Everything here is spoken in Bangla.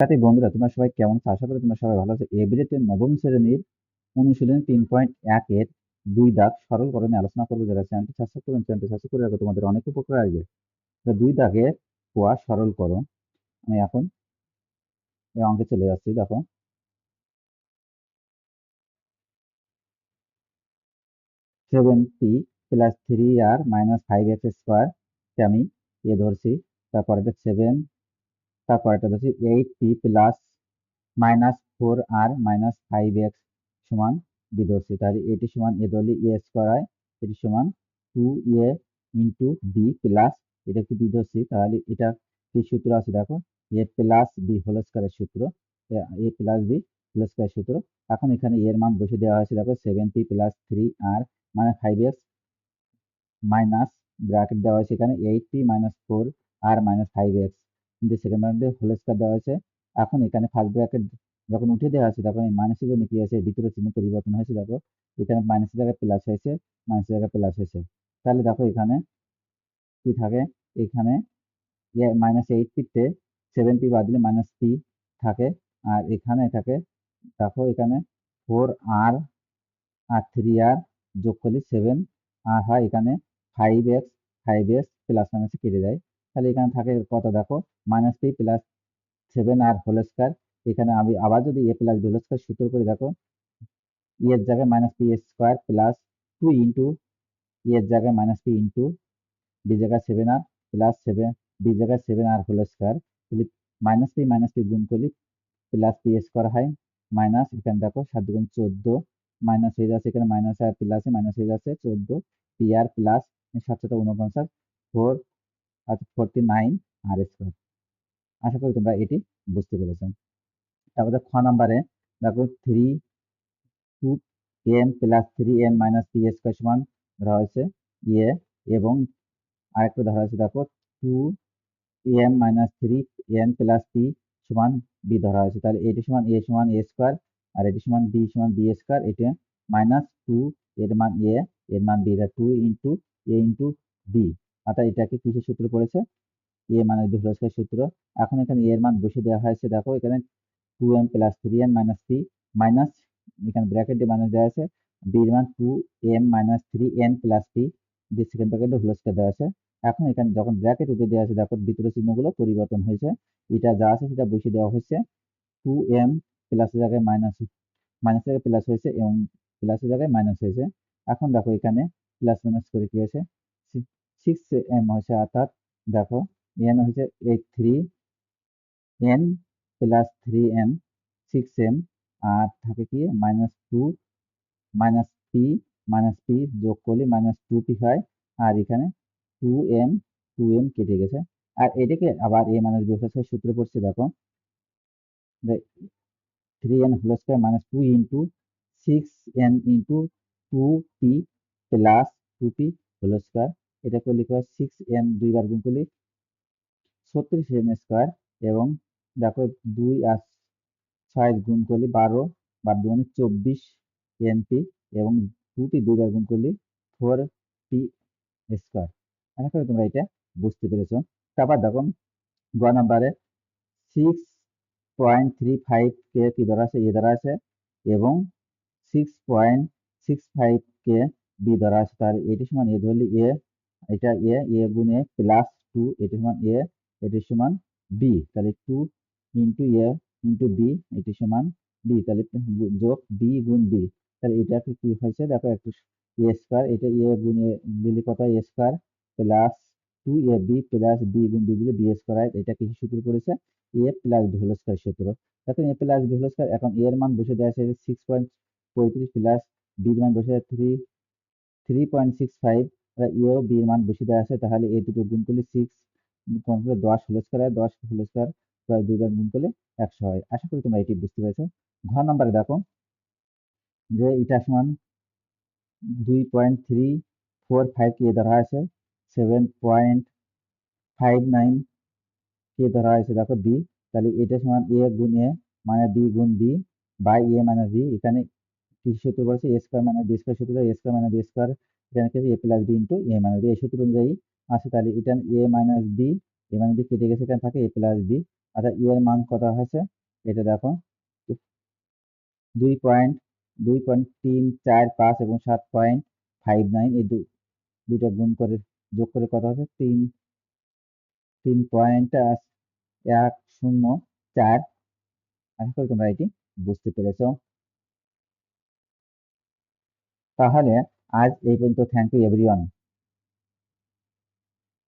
সাথী বন্ধুরা, তোমরা সবাই কেমন আছো? আশা করি তোমরা সবাই ভালো আছো। এভরিতে নবম শ্রেণির অনুশীলন তিন পয়েন্ট এক এর দুই দাগ সরল সরলকরণে আলোচনা করব যারা চ্যানেলটি সাবস্ক্রাইব করুন, চ্যানেলটি সাবস্ক্রাইব করে রাখো। তোমাদের অনেক উপকার আসবে। দুই দাগের কোয়া সরলকরণ আমি এখন এই অঙ্কে চলে যাচ্ছি, দেখো। Seven p plus three r minus five x square আমি এ ধরছি। তারপরে সেভেন তারপর এটা ধরছি eight p plus minus four r minus five x সমান বি ধরছি তাহলে এটি সমান এ ধরলে এ স্কোয়ার এটি সমান two a into b plus এটা কি বি ধরছি তাহলে এটা কি সূত্র আছে দেখো এ প্লাস বি হোল স্কোয়ারের সূত্র, a plus b whole square সূত্র। এখন এখানে এর মান বসে দেওয়া হয়েছে দেখো seven p plus three r মানে ফাইভ এক্স মাইনাস ব্র্যাকেট দেওয়া হয়েছে এখানে eight p minus four r minus five x কিন্তু সেকেন্ড ব্র্যাকেটে হোল স্কোয়ার দেওয়া হয়েছে, এখন এখানে ফার্স্ট ব্র্যাকেট যখন উঠে দেওয়া আছে তখন এই মাইনাসের জন্য কি আছে ভিতরে চিহ্ন পরিবর্তন হয়েছে, দেখো। এখানে মাইনাসের জায়গায় প্লাস হয়েছে মাইনাসের জায়গায় প্লাস হয়েছে। তাহলে দেখো এখানে কি থাকে? এখানে মাইনাস এইট পিতে সেভেন পি বাদ দিলে মাইনাস পি থাকে। আর এখানে থাকে, দেখো এখানে ফোর আর আর থ্রি আর যোগ করলে সেভেন আর হয় এখানে five x five x plus মাইনাসে কেটে দেয় তাহলে এখানে থাকে কত দেখো? Minus p plus seven r whole square এখানে আমি আবার যদি এ প্লাস হোল স্কোয়ার সূত্র করে, দেখো ই এর জায়গায় minus p square plus two into e এর জায়গায় মাইনাস পি ইন্টু বি জায়গায় seven r plus seven b জায়গায় সেভেন আর হোল স্কোয়ার তাহলে মাইনাস পি মাইনাস পি গুণ করলে প্লাস পি স্কোয়ার হয় মাইনাস এখানে দেখো, সাত গুণ চোদ্দ মাইনাস হয়ে যাচ্ছে এখানে মাইনাস আর প্লাসে মাইনাস হয়ে যাচ্ছে চোদ্দ পি আর প্লাস সাতশত উনপঞ্চাশ four forty nine r square আশা করি তোমরা এটি বুঝতে পেরেছ। তারপরে খ নাম্বারে দেখো three two n plus three n minus p square সমান ধরা হয়েছে ইয়ে এবং আরেকটা ধরা হয়েছে দেখো two m minus three n plus p সমান বি ধরা হয়েছে। তাহলে এটি সমান এ সমান এ স্কোয়ার আর এটি সমান বি সমান বি স্কোয়ার এটা মাইনাস টু এর মান এ এর মান b two into a into b অর্থাৎ এটাকে কিসের সূত্র পড়েছে? এ মাইনাস বি সূত্র। এখন এখানে এর মান বসে দেওয়া হয়েছে, দেখো এখানে two m plus three m minus p minus এখানে ব্র্যাকেট দিয়ে মাইনাস দেওয়া আছে বি এর মান two m minus three n plus p দিয়ে সেকেন্ড ব্র্যাকেটে হোল দেওয়া আছে এখন এখানে যখন ব্র্যাকেট উঠে দেওয়া আছে দেখো ভিতরে চিহ্নগুলো পরিবর্তন হয়েছে। এটা যা আছে সেটা বসে দেওয়া হয়েছে টু এম প্লাসের জায়গায় মাইনাস মাইনাসের জায়গায় প্লাস হয়েছে এবং প্লাসের জায়গায় মাইনাস হয়েছে। এখন দেখো এখানে প্লাস মাইনাস করে কি হয়েছে? সিক্স এম হয়েছে, অর্থাৎ দেখো এন হয়েছে eight three n plus three n six m আর থাকে কি minus two minus p minus p যোগ করলে মাইনাস টু পি হয়, আর এখানে টু এম টু এম কেটে গেছে। আর এটাকে আবার এ মাইনাস বি হোল সূত্র পড়ছে, দেখো। Three n whole square minus two into six n into two p plus two p whole square এটাকে লিখা হয়? সিক্স এন দুইবার গুণ করলে ছত্রিশ এন স্কোয়ার এবং দেখো দুই আর ছয় গুণ করলে বারো, বার দুগুণে চব্বিশ এন পি এবং টু পি দুইবার গুণ করলে ফোর পি স্কোয়ার আশা করি তোমরা এটা বুঝতে পেরেছ। তারপর দেখো, গ নাম্বারে সিক্স পয়েন্ট থ্রি ফাইভ কে কি ধরা আছে? এ ধরা আছে এবং সিক্স পয়েন্ট সিক্স ফাইভ কে বি ধরা আছে। তাহলে এটি সমান এ ধরলে এ এটা এ এ গুণ প্লাস টু এটি সমান এ এটি সমান বি তাহলে two into a into b এটি সমান বি তাহলে যোগ বি গুণ বি তাহলে এটা কি হয়েছে? দেখো একটু এ স্কোয়ার এটা এ গুণ এ দিলে কত? A square plus two a b plus b গুণ বি দিলে বি স্কোয়ার এটা কিছু সূত্র পড়েছে? A plus b whole square সূত্র। দেখেন a plus b whole square এখন এ এর মান বসে দেওয়া আছে সিক্স পয়েন্ট পঁয়ত্রিশ প্লাস বির মান বসে three three point six five এও বির মান বসে দেওয়া আছে, তাহলে এ দুটো গুণ করলে সিক্স দশ হোল স্কোয়ার দশ হোল স্কোয়ার প্রায় দুইবার গুণ করলে একশো হয়। আশা করি তোমরা এটি বুঝতে পেরেছ। ঘর নাম্বারে দেখো যে এটা সমান দুই পয়েন্ট থ্রি ফোর ফাইভ কে ধরা আছে সেভেন পয়েন্ট ফাইভ নাইন কে ধরা আছে দেখো বি তাহলে এটা সমান এ গুণ এ মানে বি গুণ বি বাই এ মানে বি এখানে কি সূত্র বলছে? এ স্কোয়ার মানে বি স্কোয়ার সূত্র এ স্কোয়ার মানে বি স্কোয়ার এখানে কি a plus b into a minus b এই সূত্র অনুযায়ী আছে, তাহলে এটা a minus b a minus b কেটে গেছে, এখানে থাকে এ প্লাস বি আচ্ছা ই এর মান কত হয়েছে? এটা দেখো, দুই পয়েন্ট দুই পয়েন্ট তিন চার পাঁচ এবং সাত পয়েন্ট ফাইভ নাইন, এই দুটো গুণ করে, যোগ করে কত হচ্ছে তিন তিন পয়েন্ট এক শূন্য চার। আশা করি তোমরা এটি বুঝতে পেরেছ। তাহলে আজ এই পর্যন্ত। Thank you everyone